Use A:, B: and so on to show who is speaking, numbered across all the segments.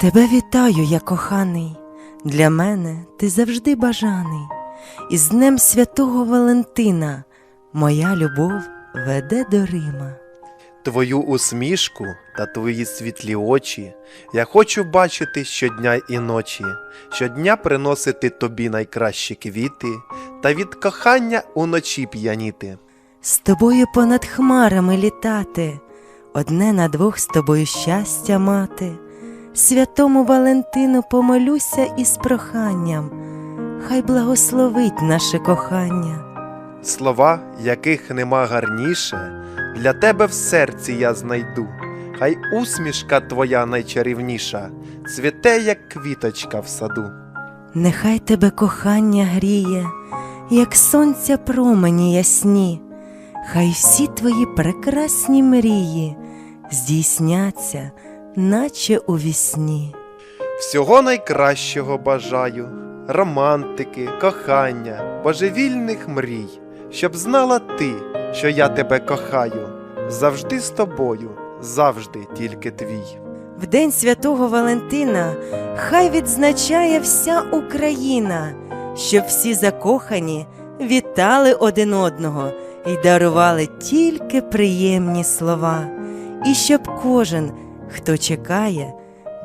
A: Тебе вітаю, я коханий, для мене ти завжди бажаний, і з Днем Святого Валентина моя любов веде до Рима.
B: Твою усмішку та твої світлі очі я хочу бачити щодня і ночі, щодня приносити тобі найкращі квіти та від кохання уночі п'яніти.
A: З тобою понад хмарами літати, одне на двох з тобою щастя мати. Святому Валентину помолюся із проханням, хай благословить наше кохання.
B: Слова, яких нема гарніше, для тебе в серці я знайду. Хай усмішка твоя найчарівніша, цвіте, як квіточка в саду.
A: Нехай тебе кохання гріє, як сонця промені ясні, хай всі твої прекрасні мрії здійсняться, наче у вісні.
B: Всього найкращого бажаю, романтики, кохання, божевільних мрій, щоб знала ти, що я тебе кохаю, завжди з тобою, завжди тільки твій.
A: В день святого Валентина хай відзначає вся Україна, щоб всі закохані вітали один одного і дарували тільки приємні слова, і щоб кожен, хто чекає,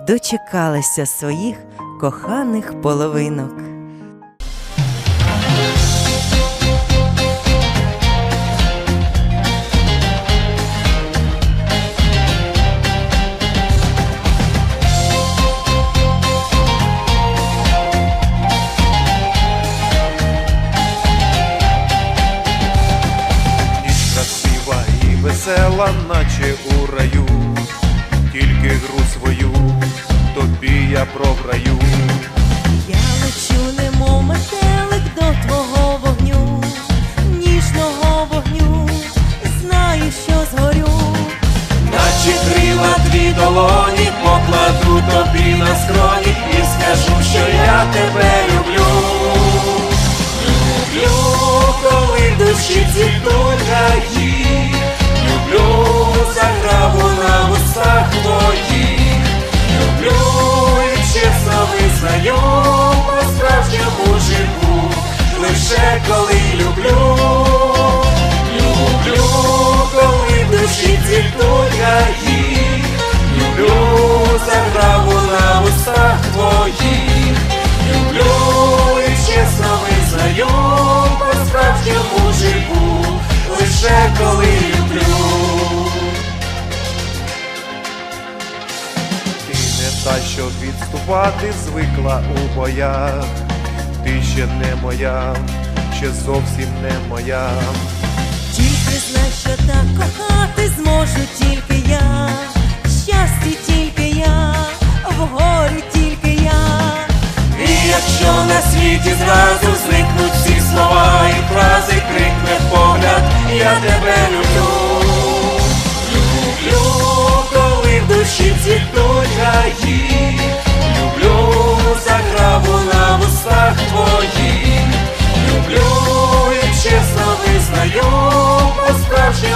A: дочекалися своїх коханих половинок.
B: Весела, наче у раю, тільки гру свою тобі я програю.
A: Я лечу, немов метелик до твого вогню, ніжного вогню, знаю, що згорю.
B: Наче крила дві долоні покладу тобі на скроні і скажу, що я тебе люблю. Люблю, коли душі цвітуть гаї, коли люблю. Люблю, коли в душі цвітуть гаї, люблю заграву на устах твоїх, люблю і чесно визнаю, по-справжньому живу, лише коли люблю. Ти не та, що відступати звикла у боях, ти ще не моя, ще зовсім не моя.
A: Тільки знай, що так кохати зможу тільки я, щасті тільки я, в горі тільки я.
B: І якщо на світі зразу зникнуть всі слова і фрази, крикне погляд, я тебе люблю. Люблю,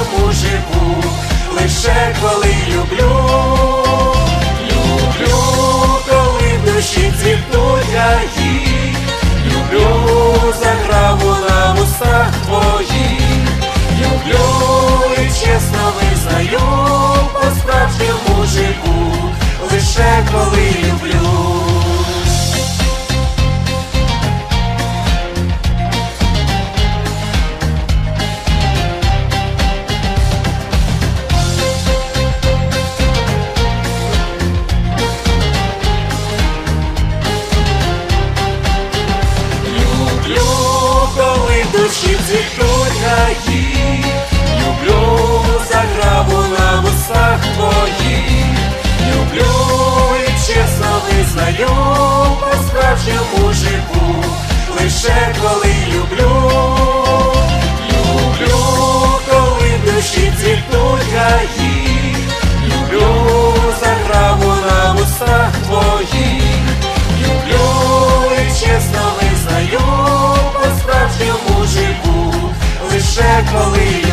B: по-справжньому живу, лише коли. Люблю, Circle